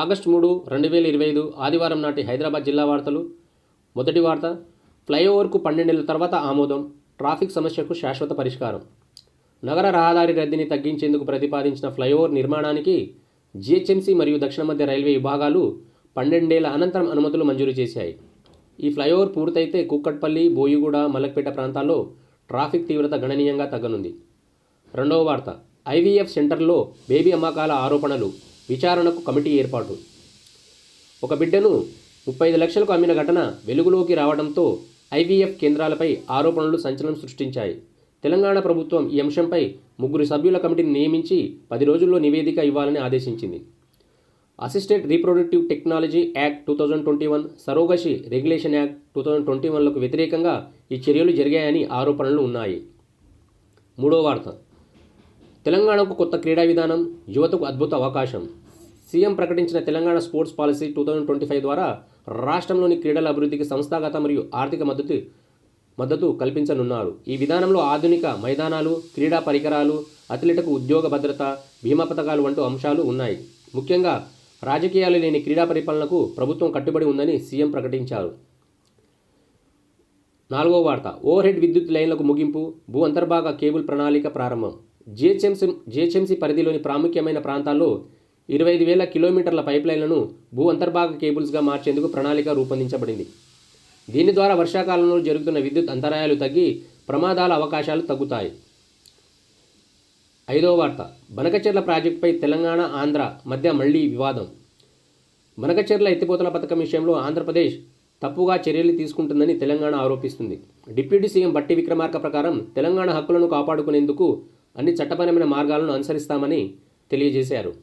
August మూడు రెండు వేల ఇరవై ఐదు ఆదివారం నాటి హైదరాబాద్ జిల్లా వార్తలు. మొదటి వార్త ఫ్లైఓవర్కు పన్నెండేళ్ళ తర్వాత ఆమోదం ట్రాఫిక్ సమస్యకు శాశ్వత పరిష్కారం. నగర రహదారి రద్దీని తగ్గించేందుకు ప్రతిపాదించిన ఫ్లైఓవర్ నిర్మాణానికి జిహెచ్ఎంసీ మరియు దక్షిణ మధ్య రైల్వే విభాగాలు పన్నెండేళ్ళ అనంతరం అనుమతులు మంజూరు చేశాయి. ఈ ఫ్లైఓవర్ పూర్తయితే కుక్కట్పల్లి బోయిగూడ మలక్పేట ప్రాంతాల్లో ట్రాఫిక్ తీవ్రత గణనీయంగా తగ్గనుంది. రెండవ వార్త ఐవీఎఫ్ సెంటర్లో బేబీ అమ్మకాల ఆరోపణలు. విచారణకు కమిటీ ఏర్పాటు. ఒక బిడ్డను ముప్పై ఐదు లక్షలకు అమ్మిన ఘటన వెలుగులోకి రావడంతో ఐవీఎఫ్ కేంద్రాలపై ఆరోపణలు సంచలనం సృష్టించాయి. తెలంగాణ ప్రభుత్వం ఈ అంశంపై ముగ్గురు సభ్యుల కమిటీని నియమించి పది రోజుల్లో నివేదిక ఇవ్వాలని ఆదేశించింది. Assistant reproductive technology act two thousand twenty one surrogacy regulation act two thousand twenty వన్లకు వ్యతిరేకంగా ఈ చర్యలు జరిగాయని ఆరోపణలు ఉన్నాయి. మూడో వార్త. తెలంగాణకు కొత్త క్రీడా విధానం యువతకు అద్భుత అవకాశం. సీఎం ప్రకటించిన Telangana sports policy two thousand twenty five ద్వారా రాష్ట్రంలోని క్రీడల అభివృద్ధికి సంస్థాగత మరియు ఆర్థిక మద్దతు మద్దతు కల్పించనున్నారు. ఈ విధానంలో ఆధునిక మైదానాలు క్రీడా పరికరాలు అథ్లెట్కు ఉద్యోగ భద్రత బీమా పథకాలు వంటి అంశాలు ఉన్నాయి. ముఖ్యంగా రాజకీయాలు లేని క్రీడా పరిపాలనకు ప్రభుత్వం కట్టుబడి ఉందని సీఎం ప్రకటించారు. నాలుగో వార్త ఓవర్ హెడ్ విద్యుత్ లైన్లకు ముగింపు భూ అంతర్భాగ కేబుల్ ప్రణాళిక ప్రారంభం. జిహెచ్ఎంసీ జిహెచ్ఎంసీ పరిధిలోని ప్రాముఖ్యమైన ప్రాంతాల్లో ఇరవై ఐదు వేల కిలోమీటర్ల పైప్లైన్లను భూ అంతర్భాగ కేబుల్స్గా మార్చేందుకు ప్రణాళిక రూపొందించబడింది. దీని ద్వారా వర్షాకాలంలో జరుగుతున్న విద్యుత్ అంతరాయాలు తగ్గి ప్రమాదాల అవకాశాలు తగ్గుతాయి. ఐదవ వార్త. బనకచెర్ల ప్రాజెక్టుపై తెలంగాణ ఆంధ్ర మధ్య మళ్ళీ వివాదం. బనకచెర్ల ఎత్తిపోతల పథకం విషయంలో ఆంధ్రప్రదేశ్ తప్పుగా చర్యలు తీసుకుంటుందని తెలంగాణ ఆరోపిస్తుంది. డిప్యూటీ సీఎం బట్టి విక్రమార్క ప్రకారం తెలంగాణ హక్కులను కాపాడుకునేందుకు అన్ని చట్టపరమైన మార్గాలను అనుసరిస్తామని తెలియజేశారు.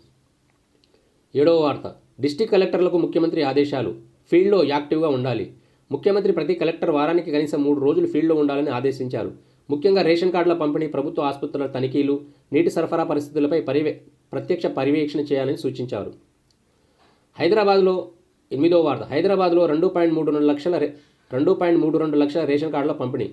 ఏడవ వార్త. డిస్టిక్ కలెక్టర్లకు ముఖ్యమంత్రి ఆదేశాలు. ఫీల్డ్లో యాక్టివ్గా ఉండాలి. ముఖ్యమంత్రి ప్రతి కలెక్టర్ వారానికి కనీసం మూడు రోజులు ఫీల్డ్లో ఉండాలని ఆదేశించారు. ముఖ్యంగా రేషన్ కార్డుల పంపిణీ ప్రభుత్వ ఆసుపత్రుల తనిఖీలు నీటి సరఫరా పరిస్థితులపై పరివే ప్రత్యక్ష పర్యవేక్షణ చేయాలని సూచించారు. హైదరాబాద్లో ఎనిమిదో వార్త. హైదరాబాద్లో రెండు పాయింట్ మూడు రెండు లక్షల రెండు పాయింట్ మూడు రెండు లక్షల రేషన్ కార్డుల పంపిణీ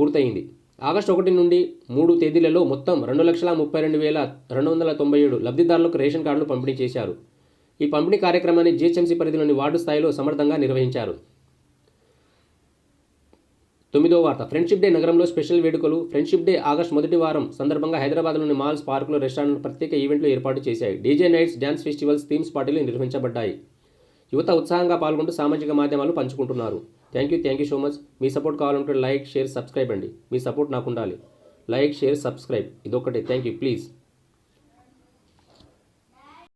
పూర్తయింది. ఆగస్టు ఒకటి నుండి మూడు తేదీలలో మొత్తం రెండు లక్షల ముప్పై రెండు వేల రెండు వందల తొంభై ఏడు లబ్ధిదారులకు రేషన్ కార్డులు పంపిణీ చేశారు. ఈ పంపిణీ కార్యక్రమాన్ని జిహెచ్ఎంసీ పరిధిలోని వార్డు స్థాయిలో సమర్థంగా నిర్వహించారు. తొమ్మిదో వార్త. ఫ్రెండ్షిప్ డే నగరంలో స్పెషల్ వేడుకలు. ఫ్రెండ్షిప్ డే ఆగస్టు మొదటి వారం సందర్భంగా హైదరాబాద్లోని మాల్స్ పార్కులు రెస్టారెంట్లు ప్రత్యేక ఈవెంట్లు ఏర్పాటు చేశాయి. DJ nights dance festivals themes పార్టీలు నిర్వహించబడ్డాయి. యువత ఉత్సాహంగా పాల్గొంటూ సామాజిక మాధ్యమాలు పంచుకుంటున్నారు. Thank you thank you so much me support కావాలంటే లైక్ షేర్ సబ్స్క్రైబ్ అండి. మీ సపోర్ట్ నాకు ఉండాలి. లైక్ షేర్ సబ్స్క్రైబ్ ఇదొకటి థ్యాంక్ యూ ప్లీజ్